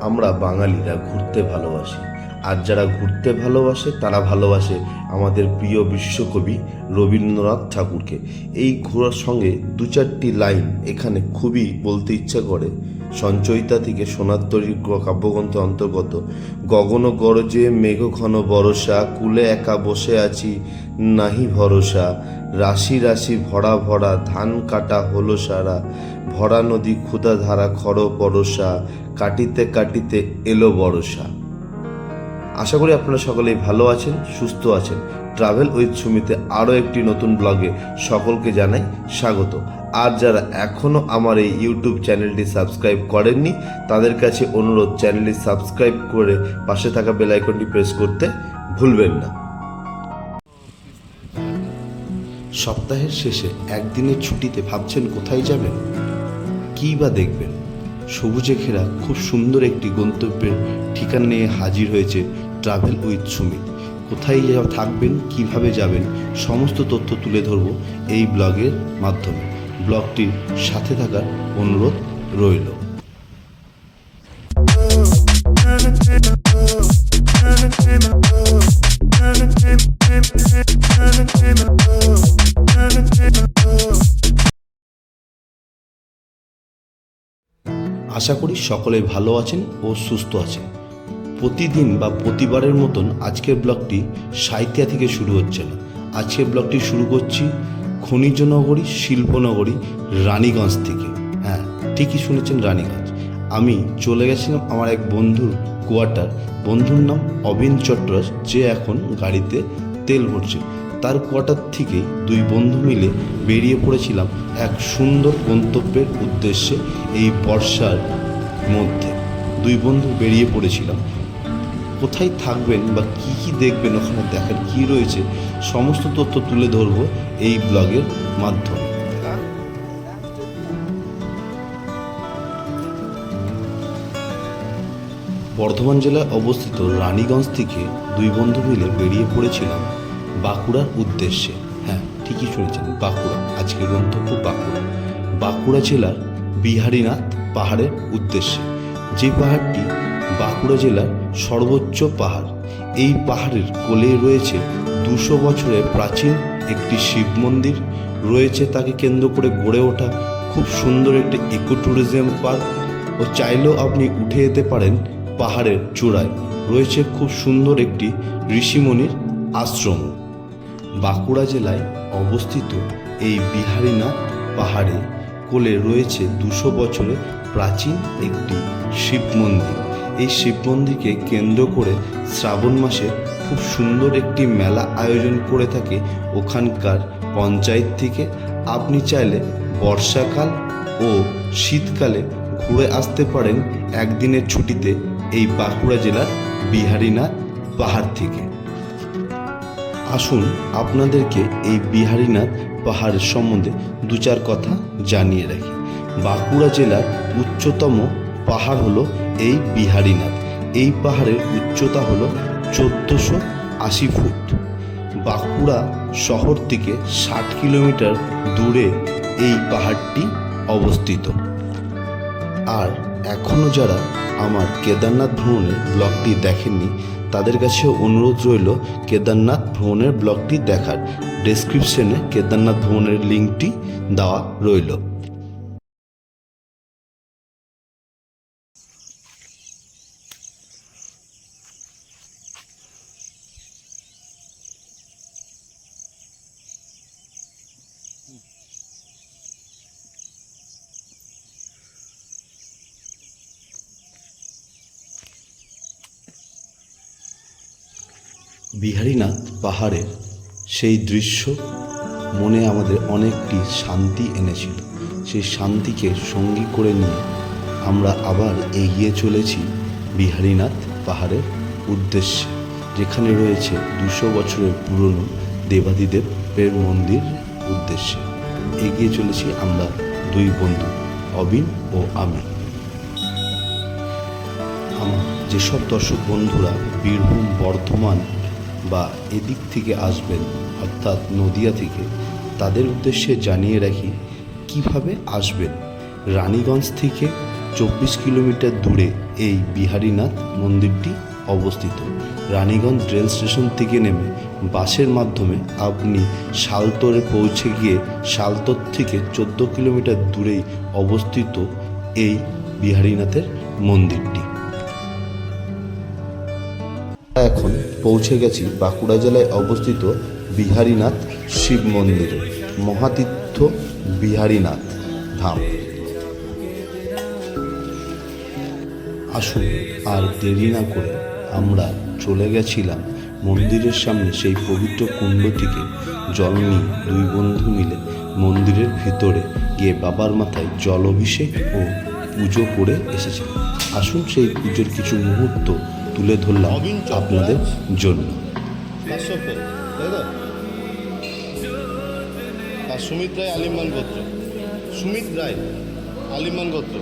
আমরা বাঙালিরা ঘুরতে ভালোবাসি। আর যারা ঘুরতে ভালোবাসে, তারা ভালোবাসে আমাদের প্রিয় বিশ্বকবি রবীন্দ্রনাথ ঠাকুরকে। এই ঘোরার সঙ্গে দু চারটি লাইন এখানে খুবই বলতে ইচ্ছা করে। সঞ্চয়িতা থেকে সোনার তরী কাব্যগ্রন্থের অন্তর্গত। গগন গরজে মেঘ ঘন বরসা, কুলে একা বসে আছি, নাহি ভরসা। রাশি রাশি ভরা ভরা ধান কাটা হলো সারা। ভরা নদী ক্ষুধা ধারা খর পরশা কাটিতে কাটিতে এলো বরসা আশা করি আপনারা সকলেই ভালো আছেন, সুস্থ আছেন। ট্রাভেল উইথ সুমিতে আরও একটি নতুন ব্লগে সকলকে জানাই স্বাগত। আর যারা এখনও আমার এই ইউটিউব চ্যানেলটি সাবস্ক্রাইব করেননি, তাদের কাছে অনুরোধ, চ্যানেলটি সাবস্ক্রাইব করে পাশে থাকা বেল আইকনটি প্রেস করতে ভুলবেন না। সপ্তাহের শেষে একদিনের ছুটিতে ভাবছেন কোথায় যাবেন? কী বা দেখবেন? সবুজে ঘেরা খুব সুন্দর একটি গন্তব্যের ঠিকানা নিয়ে হাজির হয়েছে ট্রাভেল উইথ সুমিত। কোথায় থাকবেন, কীভাবে যাবেন, সমস্ত তথ্য তুলে ধরব এই ব্লগের মাধ্যমে। ব্লগটির সাথে থাকার অনুরোধ রইল। আশা করি সকলে ভালো আছেন ও সুস্থ আছেন। প্রতিদিন বা প্রতিবারের মতন আজকের ব্লগটি সাহিত্যিয়া থেকে শুরু হচ্ছে না। আজকের ব্লগটি শুরু করছি খনিজ নগরী শিল্পনগরী রানীগঞ্জ থেকে। হ্যাঁ ঠিকই শুনেছেন রানীগঞ্জ। আমি চলে গেছিলাম আমার এক বন্ধুর কোয়ার্টার। বন্ধুর নাম অবিন চট্টরাজ, যে এখন গাড়িতে তেল ভরছে। তার কোয়ার্টার থেকে দুই বন্ধু মিলে বেরিয়ে পড়েছিলাম এক সুন্দর গন্তব্যের উদ্দেশ্যে এই বর্ষার মধ্যে। দুই বন্ধু বেরিয়ে পড়েছিলাম। কোথায় থাকবেন বা কি কি দেখবেন, ওখানে দেখার কি রয়েছে, সমস্ত তথ্য তুলে ধরবো এই ব্লগের মাধ্যমে। বর্ধমান জেলায় অবস্থিত রানীগঞ্জ থেকে দুই বন্ধু মিলে বেরিয়ে পড়েছিলাম। বাঁকুড়ার উদ্দেশ্যে। হ্যাঁ ঠিকই শুনেছেন, বাঁকুড়া। আজকের গন্তব্য বাঁকুড়া। বাঁকুড়া জেলার বিহারীনাথ পাহাড়ের উদ্দেশ্যে। যে পাহাড়টি বাঁকুড়া জেলার সর্বোচ্চ পাহাড়, এই পাহাড়ের কোলে রয়েছে দুশো বছরের প্রাচীন একটি শিব মন্দির। রয়েছে তাকে কেন্দ্র করে গড়ে ওঠা খুব সুন্দর একটি ইকো ট্যুরিজম পার্ক। ও চাইলেও আপনি উঠে যেতে পারেন পাহাড়ের চূড়ায়। রয়েছে খুব সুন্দর একটি ঋষিমণির আশ্রম। বাঁকুড়া জেলায় অবস্থিত এই বিহারীনাথ পাহাড়ে কোলে রয়েছে দুশো বছরের প্রাচীন একটি শিব মন্দির। এই শিব মন্দিরকে কেন্দ্র করে শ্রাবণ মাসে খুব সুন্দর একটি মেলা আয়োজন করে থাকে ওখানকার পঞ্চায়েত থেকে। আপনি চাইলে বর্ষাকাল ও শীতকালে ঘুরে আসতে পারেন একদিনের ছুটিতে এই বাঁকুড়া জেলার বিহারীনাথ পাহাড় থেকে। আসুন আপনাদেরকে এই বিহারীনাথ পাহাড়ের সম্বন্ধে দু চার কথা জানিয়ে রাখি। বাঁকুড়া জেলার উচ্চতম পাহাড় হলো এই বিহারীনাথ। এই পাহাড়ের উচ্চতা হলো চোদ্দোশো আশি ফুট। বাঁকুড়া শহর থেকে ষাট কিলোমিটার দূরে এই পাহাড়টি অবস্থিত। আর এখনও যারা আমার কেদারনাথ ভ্রমণের ব্লগটি দেখেননি, তাদের কাছে অনুরোধ রইল কেদারনাথ ভ্রমণের ব্লগটি দেখার। ডেসক্রিপশনে কেদারনাথ ভ্রমণের লিঙ্কটি দেওয়া রইল। বিহারীনাথ পাহাড়ের সেই দৃশ্য মনে আমাদের অনেকটি শান্তি এনেছিল। সেই শান্তিকে সঙ্গী করে নিয়ে আমরা আবার এগিয়ে চলেছি বিহারীনাথ পাহাড়ের উদ্দেশ্যে, যেখানে রয়েছে দুশো বছরের পুরনো দেবাদিদেবের মন্দির উদ্দেশ্যে। এগিয়ে চলেছি আমরা দুই বন্ধু, অবিন ও আমি আমার যেসব দর্শক বন্ধুরা বীরভূম বর্ধমান বা এদিক থেকে আসবেন, অর্থাৎ নদিয়া থেকে, তাদের উদ্দেশ্যে জানিয়ে রাখি, কীভাবে আসবেন? রানীগঞ্জ থেকে চব্বিশ কিলোমিটার দূরে এই বিহারীনাথ মন্দিরটি অবস্থিত। রানীগঞ্জ রেল স্টেশন থেকে নেমে বাসের মাধ্যমে আপনি শালতোরে পৌঁছে গিয়ে শালতোর থেকে চোদ্দ কিলোমিটার দূরেই অবস্থিত এই বিহারীনাথের মন্দিরটি। এখন পৌঁছে গেছি বাঁকুড়া জেলায় অবস্থিত বিহারীনাথ শিব মন্দিরে। মহাতীর্থ বিহারীনাথ ধাম। আসুন, আর দেরি না করে আমরা চলে গেছিলাম মন্দিরের সামনে সেই পবিত্র কুণ্ড থেকে জল নিয়ে দুই বন্ধু মিলে মন্দিরের ভিতরে গিয়ে বাবার মাথায় জল অভিষেক ও পুজো করে এসেছিলাম আসুন সেই পুজোর কিছু মুহূর্ত তুলে ধরলাম আপনাদের জন্য। সুমিত রায় আলিমান গোত্র। সুমিত রায় আলিমান গোত্র।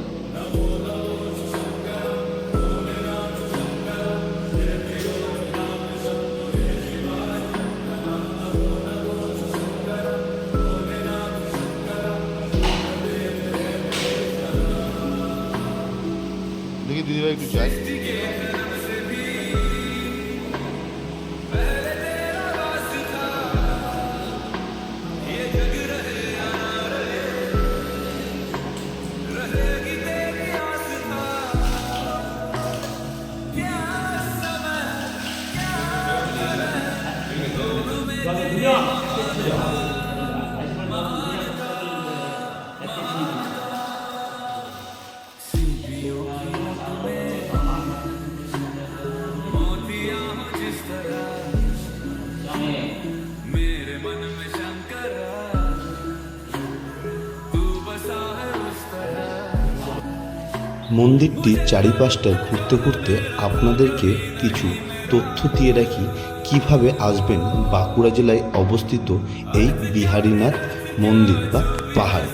মন্দিরটির চারিপাশটা ঘুরতে ঘুরতে আপনাদেরকে কিছু তথ্য দিয়ে রাখি। কীভাবে আসবেন বাঁকুড়া জেলায় অবস্থিত এই বিহারীনাথ মন্দির বা পাহাড়?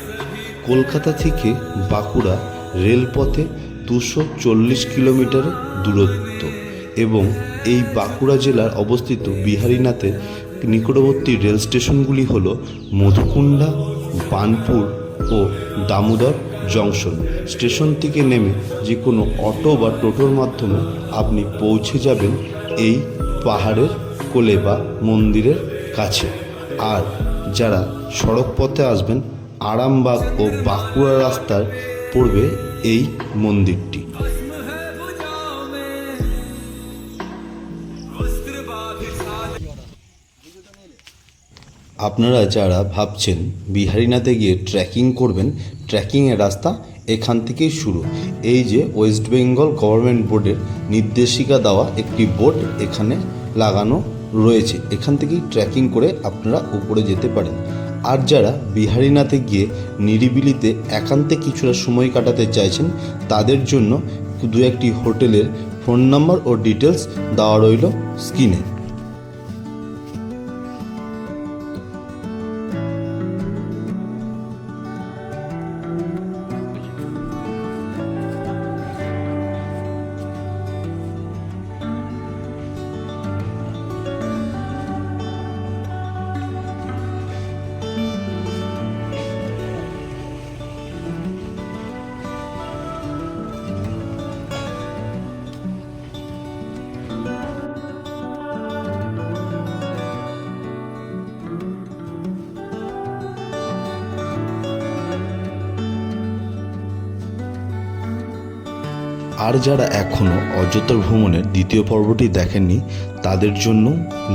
কলকাতা থেকে বাঁকুড়া রেলপথে দুশো চল্লিশ কিলোমিটার দূরত্ব এবং এই বাঁকুড়া জেলার অবস্থিত বিহারীনাথের নিকটবর্তী রেল স্টেশনগুলি হল মধুকুণ্ডা বানপুর ও দামোদর জংশন। স্টেশন থেকে নেমে যে কোনো অটো বা টোটোর মাধ্যমে আপনি পৌঁছে যাবেন এই পাহাড়ের কোলে বা মন্দিরের কাছে। আর যারা সড়ক পথে আসবেন, আরামবাগ ও বাঁকুড়া রাস্তার পড়বে এই মন্দিরটি। আপনারা যারা ভাবছেন বিহারীনাথে গিয়ে ট্রেকিং করবেন ট্রেকিংয়ের রাস্তা এখান থেকেই শুরু। এই যে ওয়েস্ট বেঙ্গল গভর্নমেন্ট বোর্ডের নির্দেশিকা দেওয়া একটি বোর্ড এখানে লাগানো রয়েছে। এখান থেকেই ট্রেকিং করে আপনারা উপরে যেতে পারেন। আর যারা বিহারীনাথে গিয়ে নিরিবিলিতে একান্তে কিছুটা সময় কাটাতে চাইছেন, তাদের জন্য দু একটি হোটেলের ফোন নাম্বার ও ডিটেলস দেওয়া রইল স্ক্রিনে আর যারা এখনও অযোধ্যা ভ্রমণের দ্বিতীয় পর্বটি দেখেননি, তাদের জন্য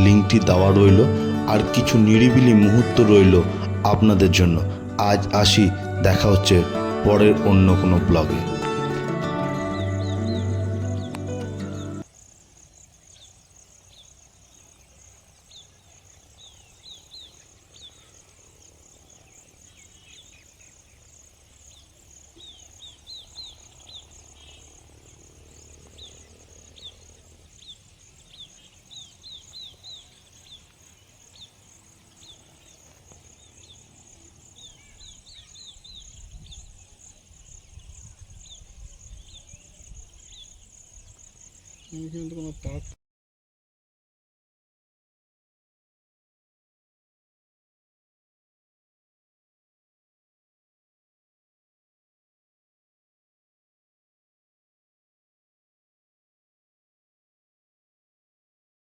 লিঙ্কটি দেওয়া রইল আর কিছু নিরিবিলি মুহূর্ত রইল আপনাদের জন্য। আজ আসি, দেখা হচ্ছে পরের অন্য কোনো ব্লগে। কোনো তার